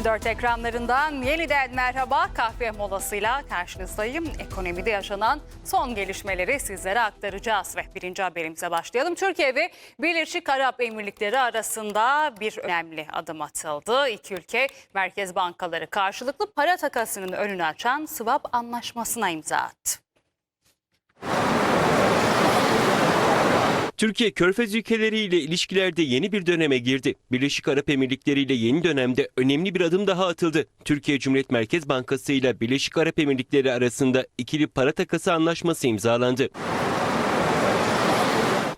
24 ekranlarından yeniden merhaba kahve molasıyla karşınızdayım. Ekonomide yaşanan son gelişmeleri sizlere aktaracağız ve birinci haberimize başlayalım. Türkiye ve Birleşik Arap Emirlikleri arasında bir önemli adım atıldı. İki ülke merkez bankaları karşılıklı para takasının önünü açan swap anlaşmasına imza attı. Türkiye Körfez ülkeleriyle ilişkilerde yeni bir döneme girdi. Birleşik Arap Emirlikleri ile yeni dönemde önemli bir adım daha atıldı. Türkiye Cumhuriyet Merkez Bankası ile Birleşik Arap Emirlikleri arasında ikili para takası anlaşması imzalandı.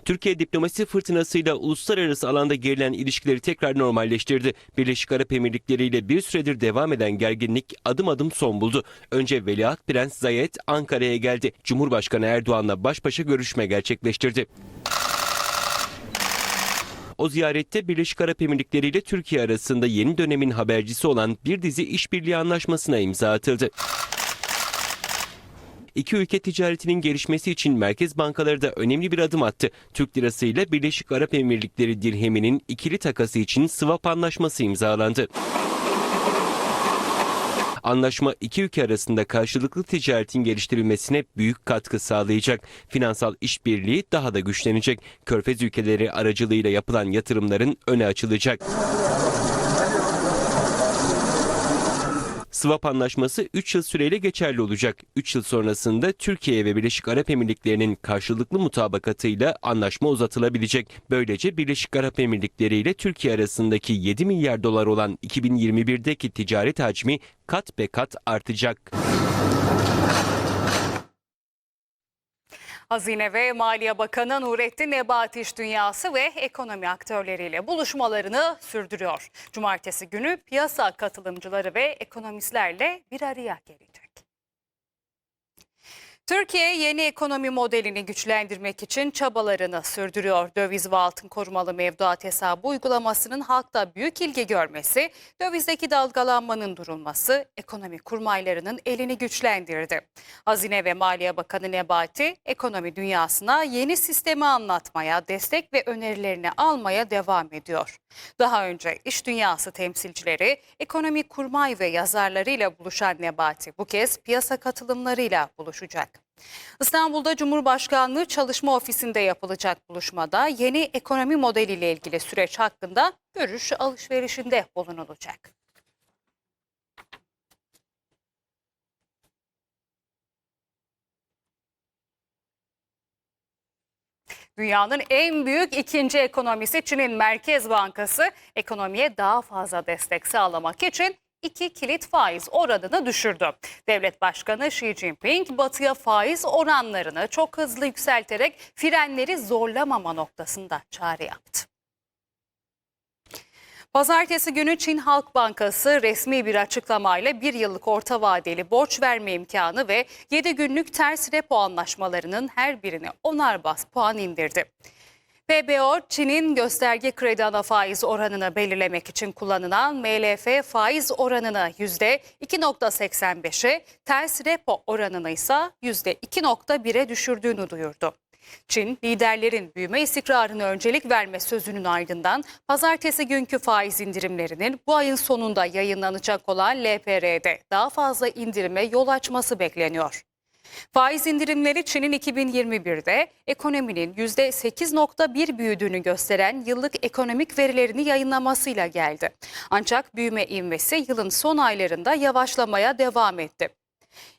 Türkiye diplomasi fırtınasıyla uluslararası alanda gerilen ilişkileri tekrar normalleştirdi. Birleşik Arap Emirlikleri ile bir süredir devam eden gerginlik adım adım son buldu. Önce Veliaht Prens Zayed Ankara'ya geldi. Cumhurbaşkanı Erdoğan'la baş başa görüşme gerçekleştirdi. O ziyarette Birleşik Arap Emirlikleri ile Türkiye arasında yeni dönemin habercisi olan bir dizi işbirliği anlaşmasına imza atıldı. İki ülke ticaretinin gelişmesi için merkez bankaları da önemli bir adım attı. Türk lirası ile Birleşik Arap Emirlikleri dirheminin ikili takası için swap anlaşması imzalandı. Anlaşma iki ülke arasında karşılıklı ticaretin geliştirilmesine büyük katkı sağlayacak. Finansal işbirliği daha da güçlenecek. Körfez ülkeleri aracılığıyla yapılan yatırımların öne açılacak. Swap anlaşması 3 yıl süreyle geçerli olacak. 3 yıl sonrasında Türkiye ve Birleşik Arap Emirlikleri'nin karşılıklı mutabakatıyla anlaşma uzatılabilecek. Böylece Birleşik Arap Emirlikleri ile Türkiye arasındaki 7 milyar dolar olan 2021'deki ticaret hacmi kat be kat artacak. Hazine ve Maliye Bakanı Nurettin Nebati İş Dünyası ve ekonomi aktörleriyle buluşmalarını sürdürüyor. Cumartesi günü piyasa katılımcıları ve ekonomistlerle bir araya gelecek. Türkiye yeni ekonomi modelini güçlendirmek için çabalarını sürdürüyor. Döviz ve altın korumalı mevduat hesabı uygulamasının halkta büyük ilgi görmesi, dövizdeki dalgalanmanın durulması ekonomi kurmaylarının elini güçlendirdi. Hazine ve Maliye Bakanı Nebati, ekonomi dünyasına yeni sistemi anlatmaya, destek ve önerilerini almaya devam ediyor. Daha önce iş dünyası temsilcileri, ekonomi kurmay ve yazarlarıyla buluşan Nebati bu kez piyasa katılımlarıyla buluşacak. İstanbul'da Cumhurbaşkanlığı Çalışma Ofisi'nde yapılacak buluşmada yeni ekonomi modeliyle ilgili süreç hakkında görüş alışverişinde bulunulacak. Dünyanın en büyük ikinci ekonomisi Çin'in Merkez Bankası ekonomiye daha fazla destek sağlamak için iki kilit faiz oranını düşürdü. Devlet Başkanı Xi Jinping batıya faiz oranlarını çok hızlı yükselterek frenleri zorlamama noktasında çağrı yaptı. Pazartesi günü Çin Halk Bankası resmi bir açıklamayla bir yıllık orta vadeli borç verme imkanı ve 7 günlük ters repo anlaşmalarının her birine onar bas puan indirdi. PBO, Çin'in gösterge kredi ana faiz oranını belirlemek için kullanılan MLF faiz oranını %2.85'e, ters repo oranını ise %2.1'e düşürdüğünü duyurdu. Çin, liderlerin büyüme istikrarına öncelik verme sözünün ardından pazartesi günkü faiz indirimlerinin bu ayın sonunda yayınlanacak olan LPR'de daha fazla indirime yol açması bekleniyor. Faiz indirimleri Çin'in 2021'de ekonominin %8.1 büyüdüğünü gösteren yıllık ekonomik verilerini yayınlamasıyla geldi. Ancak büyüme ivmesi yılın son aylarında yavaşlamaya devam etti.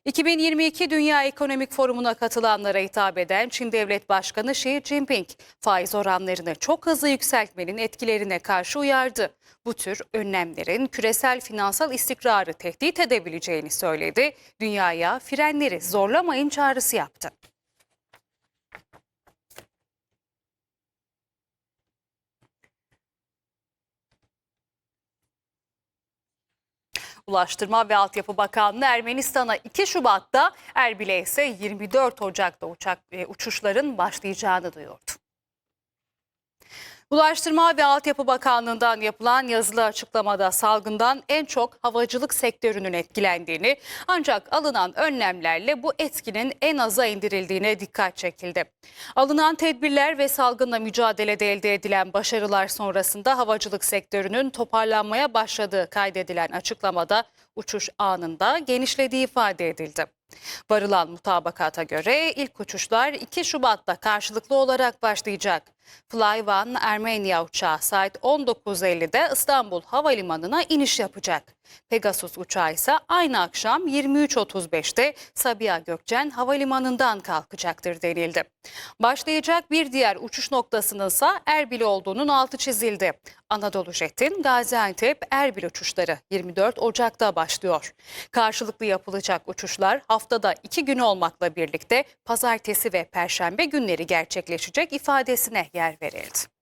2022 Dünya Ekonomik Forumu'na katılanlara hitap eden Çin Devlet Başkanı Xi Jinping faiz oranlarını çok hızlı yükseltmenin etkilerine karşı uyardı. Bu tür önlemlerin küresel finansal istikrarı tehdit edebileceğini söyledi. Dünyaya frenleri zorlamayın çağrısı yaptı. Ulaştırma ve Altyapı Bakanlığı Ermenistan'a 2 Şubat'ta Erbil'e ise 24 Ocak'ta uçak e, uçuşların başlayacağını duyurdu. Ulaştırma ve Altyapı Bakanlığı'ndan yapılan yazılı açıklamada salgından en çok havacılık sektörünün etkilendiğini ancak alınan önlemlerle bu etkinin en aza indirildiğine dikkat çekildi. Alınan tedbirler ve salgınla mücadelede elde edilen başarılar sonrasında havacılık sektörünün toparlanmaya başladığı kaydedilen açıklamada uçuş anında genişlediği ifade edildi. Varılan mutabakata göre ilk uçuşlar 2 Şubat'ta karşılıklı olarak başlayacak. Flyone Ermenia uçağı saat 19.50'de İstanbul Havalimanı'na iniş yapacak. Pegasus uçağı ise aynı akşam 23.35'te Sabiha Gökçen Havalimanı'ndan kalkacaktır denildi. Başlayacak bir diğer uçuş noktasının ise Erbil olduğunun altı çizildi. Anadolu Jet'in Gaziantep Erbil uçuşları 24 Ocak'ta başlıyor. Karşılıklı yapılacak uçuşlar haftada iki gün olmakla birlikte pazartesi ve perşembe günleri gerçekleşecek ifadesine yer verildi.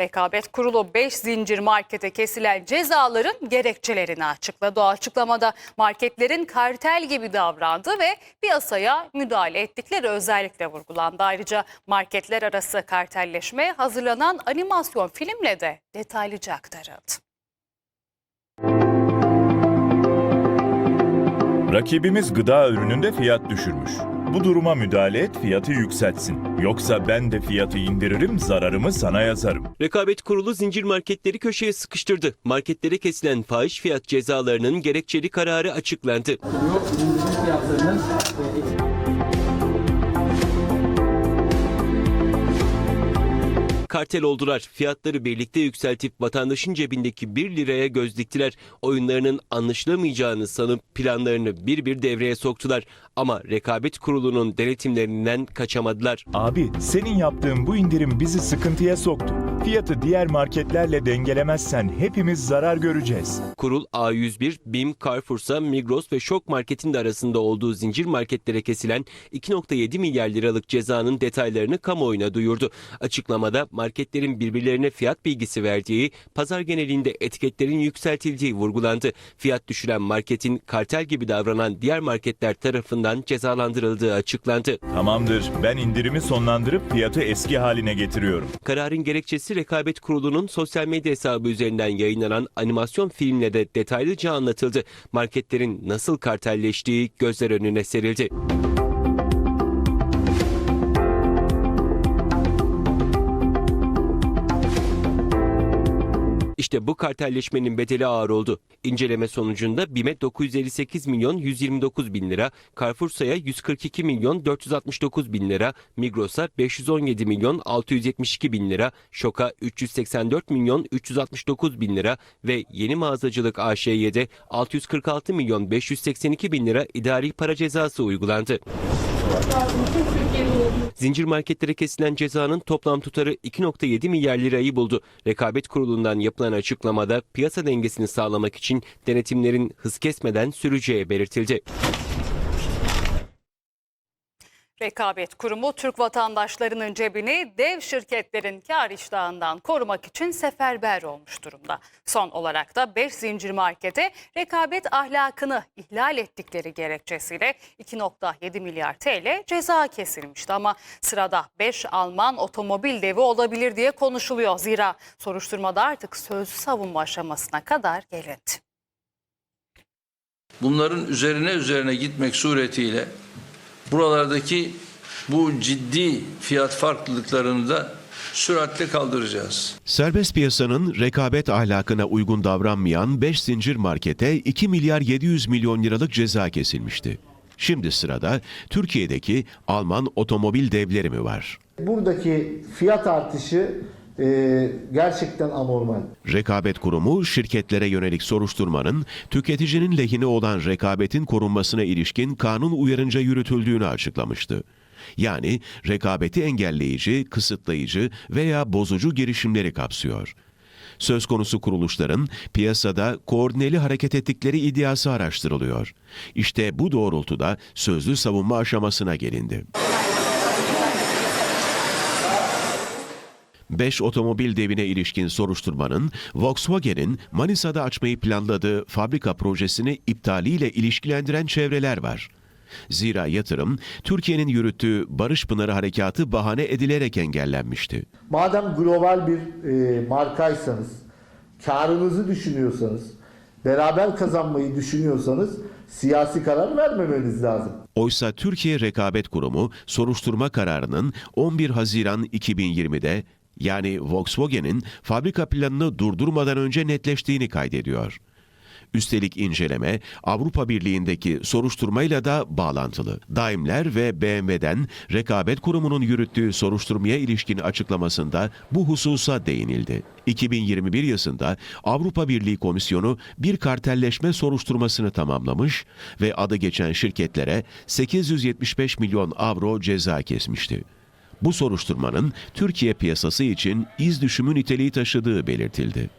Rekabet Kurulu 5 zincir markete kesilen cezaların gerekçelerini açıkladı. O açıklamada marketlerin kartel gibi davrandığı ve piyasaya müdahale ettikleri özellikle vurgulandı. Ayrıca marketler arası kartelleşmeye hazırlanan animasyon filmle de detaylıca aktarıldı. Rakibimiz gıda ürününde fiyat düşürmüş. Bu duruma müdahale et, fiyatı yükseltsin. Yoksa ben de fiyatı indiririm, zararımı sana yazarım. Rekabet Kurulu zincir marketleri köşeye sıkıştırdı. Marketlere kesilen fahiş fiyat cezalarının gerekçeli kararı açıklandı. Yok, fiyatlarının Kartel oldular. Fiyatları birlikte yükseltip vatandaşın cebindeki 1 liraya göz diktiler. Oyunlarının anlaşılamayacağını sanıp planlarını bir bir devreye soktular. Ama Rekabet Kurulu'nun denetimlerinden kaçamadılar. Abi, senin yaptığın bu indirim bizi sıkıntıya soktu. Fiyatı diğer marketlerle dengelemezsen hepimiz zarar göreceğiz. Kurul A101, BİM, Carrefour'sa Migros ve Şok Market'in de arasında olduğu zincir marketlere kesilen 2.7 milyar liralık cezanın detaylarını kamuoyuna duyurdu. Açıklamada marketlerin birbirlerine fiyat bilgisi verdiği, pazar genelinde etiketlerin yükseltildiği vurgulandı. Fiyat düşüren marketin kartel gibi davranan diğer marketler tarafından cezalandırıldığı açıklandı. Tamamdır, ben indirimi sonlandırıp fiyatı eski haline getiriyorum. Kararın gerekçesi Rekabet Kurulu'nun sosyal medya hesabı üzerinden yayınlanan animasyon filmle de detaylıca anlatıldı. Marketlerin nasıl kartelleştiği gözler önüne serildi. İşte bu kartelleşmenin bedeli ağır oldu. İnceleme sonucunda BİM'e 958 milyon 129 bin lira, Carrefour'sa'ya 142 milyon 469 bin lira, Migros'a 517 milyon 672 bin lira, Şok'a 384 milyon 369 bin lira ve Yeni Mağazacılık AŞ'ye de 646 milyon 582 bin lira idari para cezası uygulandı. Zincir marketlere kesilen cezanın toplam tutarı 2.7 milyar lirayı buldu. Rekabet Kurulu'ndan yapılan açıklamada piyasa dengesini sağlamak için denetimlerin hız kesmeden süreceği belirtildi. Rekabet Kurumu Türk vatandaşlarının cebini dev şirketlerin kar iştahından korumak için seferber olmuş durumda. Son olarak da 5 zincir markete rekabet ahlakını ihlal ettikleri gerekçesiyle 2.7 milyar TL ceza kesilmişti. Ama sırada 5 Alman otomobil devi olabilir diye konuşuluyor. Zira soruşturmada artık sözlü savunma aşamasına kadar gelindi. bunların üzerine üzerine gitmek suretiyle buralardaki bu ciddi fiyat farklılıklarını da süratle kaldıracağız. Serbest piyasanın rekabet ahlakına uygun davranmayan 5 zincir markete 2 milyar 700 milyon liralık ceza kesilmişti. Şimdi sırada Türkiye'deki Alman otomobil devleri mi var? Buradaki fiyat artışı e, gerçekten anormal. Rekabet Kurumu şirketlere yönelik soruşturmanın tüketicinin lehine olan rekabetin korunmasına ilişkin kanun uyarınca yürütüldüğünü açıklamıştı. Yani rekabeti engelleyici, kısıtlayıcı veya bozucu girişimleri kapsıyor. Söz konusu kuruluşların piyasada koordineli hareket ettikleri iddiası araştırılıyor. İşte bu doğrultuda sözlü savunma aşamasına gelindi. 5 otomobil devine ilişkin soruşturmanın Volkswagen'in Manisa'da açmayı planladığı fabrika projesini iptaliyle ilişkilendiren çevreler var. Zira yatırım Türkiye'nin yürüttüğü Barış Pınarı Harekatı bahane edilerek engellenmişti. Madem global bir e, markaysanız, karınızı düşünüyorsanız, beraber kazanmayı düşünüyorsanız siyasi karar vermemeniz lazım. Oysa Türkiye Rekabet Kurumu soruşturma kararının 11 Haziran 2020'de yani Volkswagen'in fabrika planını durdurmadan önce netleştiğini kaydediyor. Üstelik inceleme Avrupa Birliği'ndeki soruşturmayla da bağlantılı. Daimler ve BMW'den Rekabet Kurumu'nun yürüttüğü soruşturmaya ilişkin açıklamasında bu hususa değinildi. 2021 yılında Avrupa Birliği Komisyonu bir kartelleşme soruşturmasını tamamlamış ve adı geçen şirketlere 875 milyon avro ceza kesmişti. Bu soruşturmanın Türkiye piyasası için iz düşümü niteliği taşıdığı belirtildi.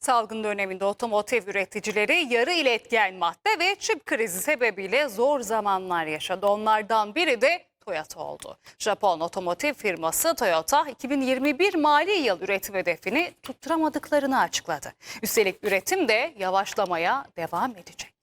Salgın döneminde otomotiv üreticileri yarı iletken madde ve çip krizi sebebiyle zor zamanlar yaşadı. Onlardan biri de Toyota oldu. Japon otomotiv firması Toyota 2021 mali yıl üretim hedefini tutturamadıklarını açıkladı. Üstelik üretim de yavaşlamaya devam edecek.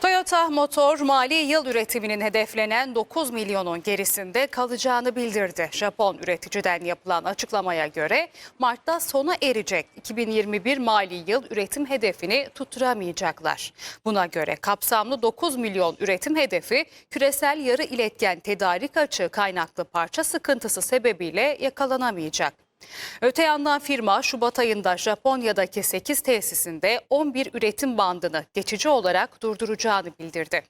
Toyota Motor mali yıl üretiminin hedeflenen 9 milyonun gerisinde kalacağını bildirdi. Japon üreticiden yapılan açıklamaya göre Mart'ta sona erecek 2021 mali yıl üretim hedefini tutturamayacaklar. Buna göre kapsamlı 9 milyon üretim hedefi küresel yarı iletken tedarik açığı kaynaklı parça sıkıntısı sebebiyle yakalanamayacak. Öte yandan firma Şubat ayında Japonya'daki 8 tesisinde 11 üretim bandını geçici olarak durduracağını bildirdi.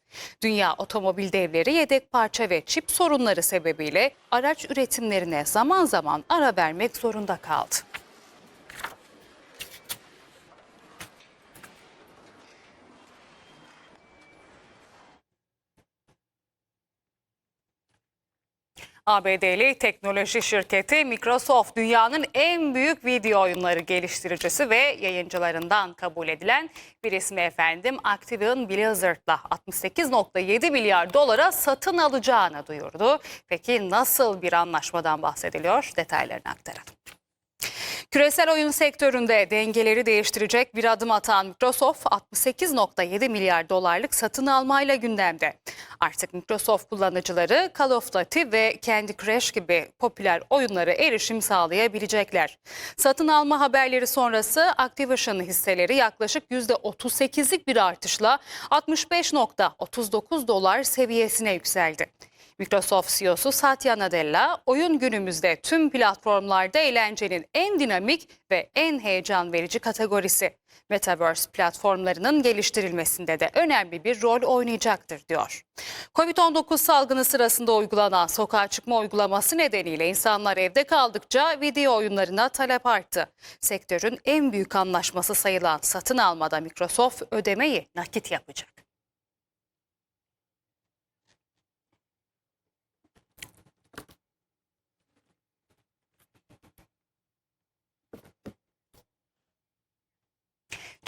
Dünya otomobil devleri yedek parça ve çip sorunları sebebiyle araç üretimlerine zaman zaman ara vermek zorunda kaldı. ABD'li teknoloji şirketi Microsoft dünyanın en büyük video oyunları geliştiricisi ve yayıncılarından kabul edilen bir ismi efendim Activision Blizzard'la 68.7 milyar dolara satın alacağını duyurdu. Peki nasıl bir anlaşmadan bahsediliyor? Detaylarını aktaralım. Küresel oyun sektöründe dengeleri değiştirecek bir adım atan Microsoft 68.7 milyar dolarlık satın almayla gündemde. Artık Microsoft kullanıcıları Call of Duty ve Candy Crush gibi popüler oyunlara erişim sağlayabilecekler. Satın alma haberleri sonrası Activision hisseleri yaklaşık %38'lik bir artışla 65.39 dolar seviyesine yükseldi. Microsoft CEO'su Satya Nadella, oyun günümüzde tüm platformlarda eğlencenin en dinamik ve en heyecan verici kategorisi. Metaverse platformlarının geliştirilmesinde de önemli bir rol oynayacaktır diyor. Covid-19 salgını sırasında uygulanan sokağa çıkma uygulaması nedeniyle insanlar evde kaldıkça video oyunlarına talep arttı. Sektörün en büyük anlaşması sayılan satın almada Microsoft ödemeyi nakit yapacak.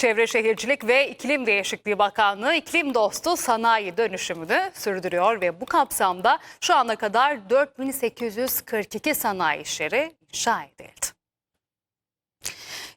Çevre Şehircilik ve İklim Değişikliği Bakanlığı iklim dostu sanayi dönüşümünü sürdürüyor ve bu kapsamda şu ana kadar 4842 sanayi işleri inşa edildi.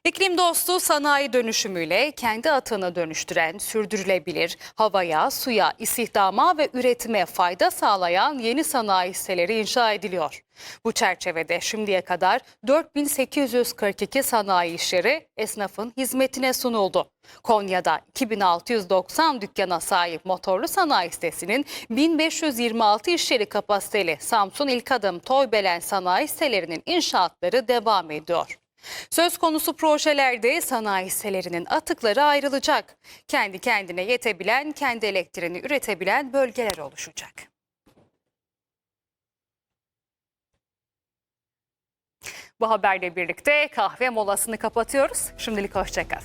İklim dostu sanayi dönüşümüyle kendi atığını dönüştüren, sürdürülebilir, havaya, suya, istihdama ve üretime fayda sağlayan yeni sanayi siteleri inşa ediliyor. Bu çerçevede şimdiye kadar 4842 sanayi işleri esnafın hizmetine sunuldu. Konya'da 2690 dükkana sahip motorlu sanayi sitesinin 1526 iş kapasiteli Samsun İlk Adım Toybelen sanayi sitelerinin inşaatları devam ediyor. Söz konusu projelerde sanayi hisselerinin atıkları ayrılacak. Kendi kendine yetebilen, kendi elektriğini üretebilen bölgeler oluşacak. Bu haberle birlikte kahve molasını kapatıyoruz. Şimdilik hoşçakal.